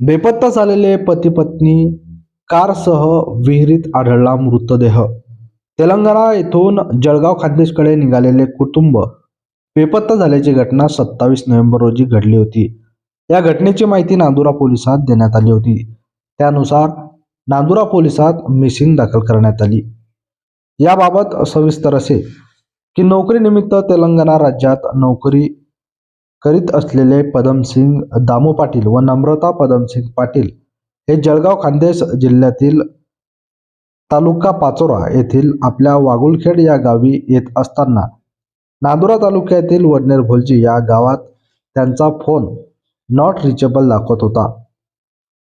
बेपत्ता झालेले पती पत्नी कारसह विहिरीत आढळला मृतदेह. तेलंगणा येथून जळगाव खान्देशकडे निघालेले कुटुंब बेपत्ता झाल्याची घटना सत्तावीस नोव्हेंबर रोजी घडली होती. या घटनेची माहिती नांदुरा पोलिसात देण्यात आली होती. त्यानुसार नांदुरा पोलिसात मिसिंग दाखल करण्यात आली. याबाबत सविस्तर असे की नोकरीनिमित्त तेलंगणा राज्यात नोकरी करीत असलेले पदमसिंग दामू पाटील व नम्रता पदमसिंग पाटील हे जळगाव खान्देश जिल्ह्यातील तालुका पाचोरा येथील आपल्या वागुलखेड या गावी येत असताना नांदुरा तालुक्यातील वडनेर भोलजी या गावात त्यांचा फोन नॉट रिचेबल दाखवत होता.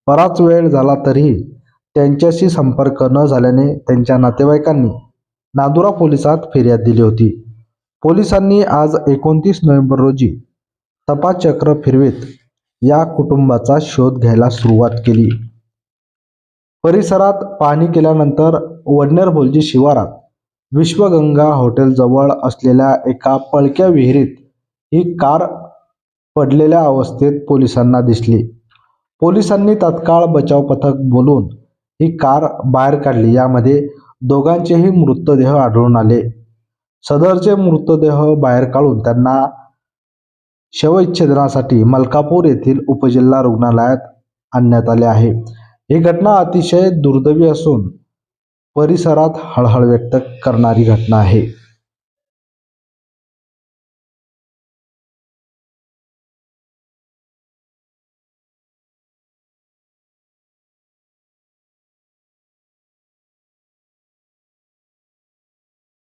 बराच वेळ झाला तरीही त्यांच्याशी संपर्क न झाल्याने त्यांच्या नातेवाईकांनी नांदुरा पोलिसात फिर्याद दिली होती. पोलिसांनी आज एकोणतीस नोव्हेंबर रोजी तपाचक्र फिरवीत या कुटुंबाचा शोध घ्यायला सुरुवात केली. परिसरात पाहणी केल्यानंतर वडनेर भोलजी शिवारात विश्वगंगा हॉटेलजवळ असलेल्या एका पळक्या विहिरीत ही कार पडलेल्या अवस्थेत पोलिसांना दिसली. पोलिसांनी तत्काळ बचाव पथक बोलून ही कार बाहेर काढली. यामध्ये दोघांचेही मृतदेह आढळून आले. सदरचे मृतदेह बाहेर काढून त्यांना शवविच्छेदनासाठी मलकापूर येथील उपजिल्हा रुग्णालयात आणण्यात आले आहे. ही घटना अतिशय दुर्दैवी असून परिसरात हळहळ व्यक्त करणारी घटना आहे.